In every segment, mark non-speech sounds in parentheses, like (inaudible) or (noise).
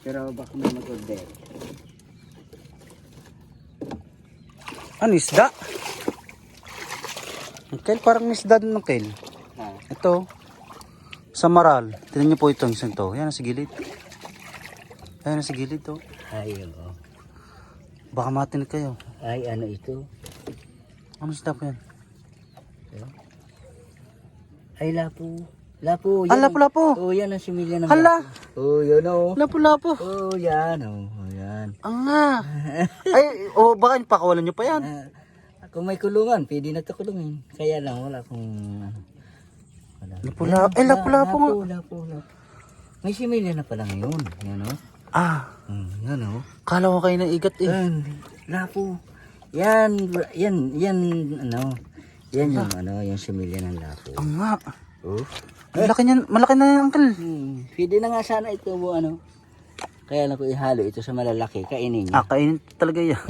Pero baka may mag-order. Ano, isda? Uncle, parang isda din, Uncle. Ha? Ito. Sa maral. Tingnan niyo po itong isang to. Yan, nasa gilid. Ayan, nasa gilid to. Ay, oo. Baka matinig kayo. Ay, ano ito? Ano isda po yan? Ay, lapo. Lapo, Ah, lapo-lapo. Oh, yan ang similya ng Hala. lapo. Oh, yun oh. Lapo-lapo. Oh, yan oh. oh yan. Ang nga. (laughs) Ay, o baka pakawalan niyo pa yan. Ah, kung may kulungan, pwede na ito kulungin. Kaya lang, wala kung... Wala. Lapula, eh, lapo-lapo nga. Lapo, lapo, lapo. May similya na pala ngayon. Yan oh. Ah, Hmm, yan oh. kala ko kayo ng igat eh. Yan, lapo. Yan, yan, yan, ano. Yan yung, ano, yung similya ng lapo. Ang nga. Oh. Malaki niyan, malaki na yan, Uncle. Hmm, pwede na nga sana ito, bu- ano. Kaya lang ko ihalo ito sa malalaki, kainin niya. Ah, kainin talaga yan. (laughs)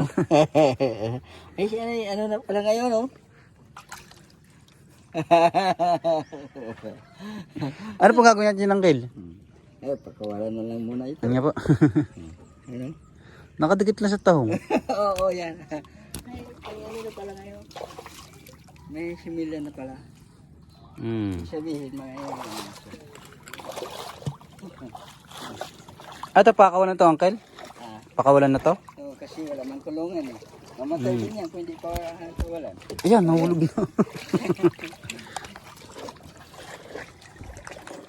Ay, na, ano na pala ngayon, oh. (laughs) ano po gagawin natin, Uncle? Eh, pagkawalan na lang muna ito. Ano nga po? (laughs) Ano? Nakadikit lang sa tahong. Oo, yan. Ay, ano na pala ngayon. May similya na pala. Hmm. Sabihin, mga yun. Ah, ito, pakawalan na to, Uncle? Ah, Pakawalan na to? oo, kasi wala man kulungan eh. Mamatay din yan kung hindi pa kawalan. Ayan, nahulog na. (laughs)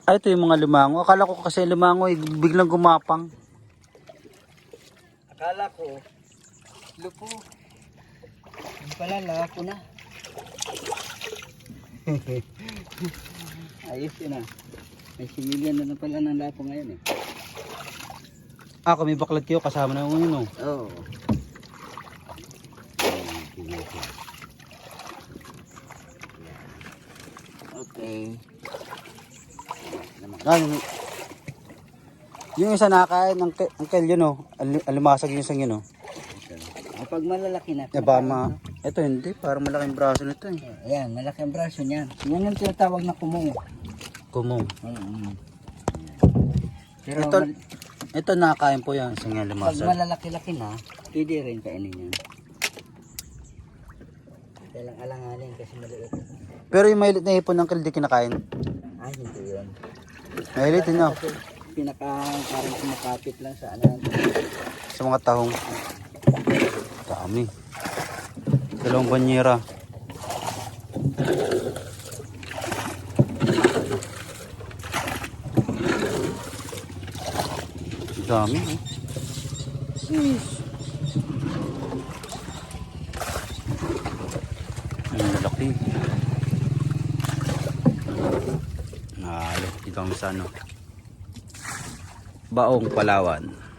ah, ito yung mga limango. Akala ko kasi limango eh, biglang gumapang. Akala ko, lupo. Yung pala, lapo na. (laughs) Ayos yun ah. May similyan na na pala ng lapo ngayon eh. Ah, kung may baklat kayo, kasama na yung yun, oh. Oo. Okay. Ah, yung, isa nakain, ang, ang yun, oh. Al- Alimasag yung isang yun, oh. Kapag malalaki na. Baka ma... Ito, hindi. Parang malaking braso nito, eh. Ayan, malaki ang braso niyan. Yan ang tinatawag na kumong. Kumong. Mm Pero Ito, mal- ito nakain po yan, isang pag alimasag. malalaki-laki na, pwede rin kainin yan. Kaya lang alanganin kasi maliit. Pero yung mahilit na hipon ng di kinakain. Ay, hindi yun. Din, oh. Kasi pinaka parang kumakapit lang sa ano. Sa mga tahong. Dami. Dalawang banyera. Dami, eh. Ang laki. Nalo, dito kami sa ano. Baong Palawan.